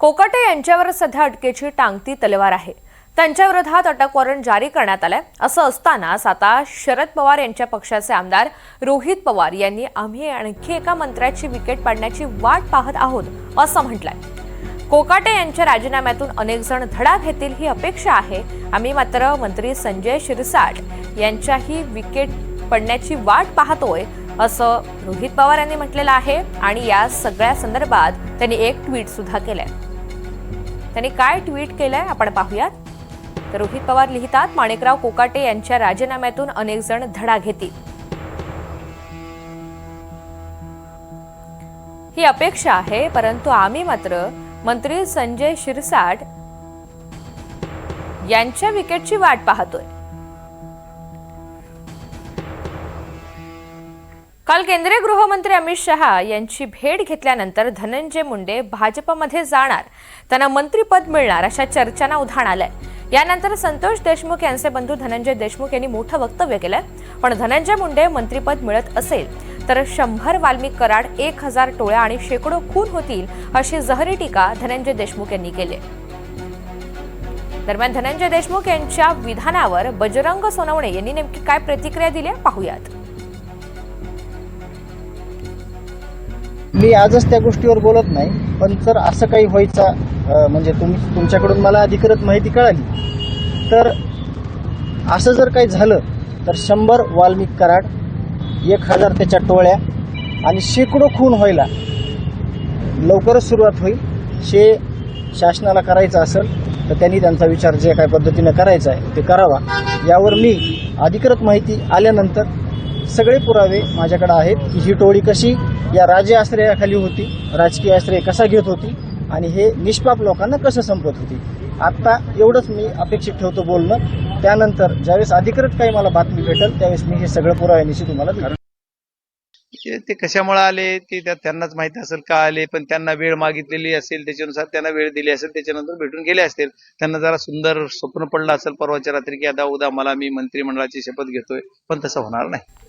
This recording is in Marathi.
कोकाटे यांच्यावर सध्या अटकेची टांगती तलवार आहे. त्यांच्या विरोधात अटक वॉरंट जारी करण्यात आलंय. असं असतानाच आता शरद पवार यांच्या पक्षाचे आमदार रोहित पवार यांनी आम्ही आणखी एका मंत्र्याची विकेट पाडण्याची वाट पाहत आहोत असं म्हटलंय. कोकाटे यांच्या राजीनाम्यातून अनेक जण धडा घेतील ही अपेक्षा आहे. आम्ही मात्र मंत्री संजय शिरसाट यांच्याही विकेट पडण्याची वाट पाहतोय असं रोहित पवार यांनी म्हटलेलं आहे. आणि या सगळ्या संदर्भात त्यांनी एक ट्विट सुद्धा केलंय. त्यांनी काय ट्विट केलंय आपण पाहूयात. तर रोहित पवार लिहितात माणिकराव कोकाटे यांच्या राजीनाम्यातून अनेक जण धडा घेतील. ही अपेक्षा आहे परंतु आम्ही मात्र मंत्री संजय शिरसाट यांच्या विकेटची वाट पाहतोय. काल केंद्रीय गृहमंत्री अमित शहा यांची भेट घेतल्यानंतर धनंजय मुंडे भाजपमध्ये जाणार त्यांना मंत्रीपद मिळणार अशा चर्चांना उधाण आलंय. यानंतर संतोष देशमुख यांचे बंधू धनंजय देशमुख यांनी मोठं वक्तव्य केलंय. पण धनंजय मुंडे मंत्रीपद मिळत असेल तर शंभर वाल्मिक कराड एक हजार टोळ्या आणि शेकडो खून होतील अशी जहरी टीका धनंजय देशमुख यांनी केली दरम्यान धनंजय देशमुख यांच्या विधानावर बजरंग सोनवणे यांनी नेमकी काय प्रतिक्रिया दिली पाहूयात. मी आजच त्या गोष्टीवर बोलत नाही पण जर असं काही व्हायचा म्हणजे तुम्ही तुमच्याकडून मला अधिकृत माहिती कळाली. तर असं जर काही झालं तर शंभर वाल्मिक कराड एक हजार त्याच्या टोळ्या आणि शेकडो खून व्हायला लवकरच सुरुवात होईल. शे शासनाला करायचं असेल तर त्यांनी त्यांचा विचार जे काय पद्धतीनं करायचा आहे ते करावा. यावर मी अधिकृत माहिती आल्यानंतर सगळे पुरावे माझ्याकडे आहेत की ही टोळी कशी या राज्य आश्रयाखाली होती राजकीय आश्रय कसा घेत होती आणि हे निष्पाप लोकांना कसं संपत होती. आत्ता एवढंच मी अपेक्षित ठेवतो बोलणं. त्यानंतर ज्यावेळेस अधिकृत काही मला बातमी भेटेल त्यावेळेस मी हे सगळं पुराव्यानिशी तुम्हाला ते कशामुळे आले? ते त्या- त्यांनाच माहीत असेल का आले? पण त्यांना वेळ मागितलेली असेल त्याच्यानुसार त्यांना वेळ दिली असेल त्याच्यानंतर भेटून गेले असतील. त्यांना जरा सुंदर स्वप्न पडलं असेल परवाच्या रात्री की आता उद्या मला मी मंत्रिमंडळाची शपथ घेतोय पण तसं होणार नाही.